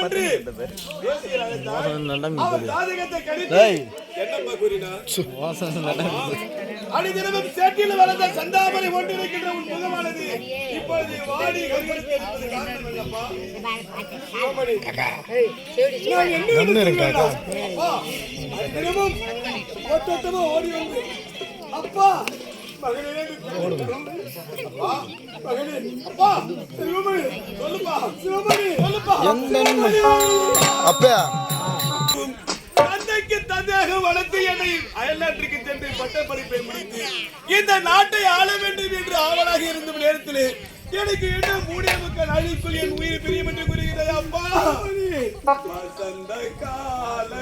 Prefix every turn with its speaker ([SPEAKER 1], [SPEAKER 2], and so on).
[SPEAKER 1] ஒன்று தேசிய ராஜத்தான் அவர் ஜாதகத்தை கணித்து என்னப்பா கூறினார்? அடிதினமும் சேற்றில் வளர்ந்த சந்தாமரை ஒன்றிருக்கின்ற உன் முகமானது இப்பொழுது வாடி கருகெடுத்து இருப்பது காரணம் என்னப்பா? சிவமணி, நான் என்ன நினைக்கிறேன்னா, அப்பா, அடிதினமும் ஒட்டொட்டமா ஓடி வந்து அப்பா மகனே அப்பா மகனே அப்பா சிவமணி தந்தைக்கு தந்தையாக வளர்த்து என்னை அயல்நாட்டிற்கு சென்று பட்ட படிப்பை முடித்து இந்த நாட்டை ஆள வேண்டும் என்று ஆவலாக இருந்த நேரத்தில் எனக்கு என்ன மூடிய மக்கள் அழிக்குள் என் உயிர் பிரியும் என்று கூறுகிறது அப்பா? வசந்த கால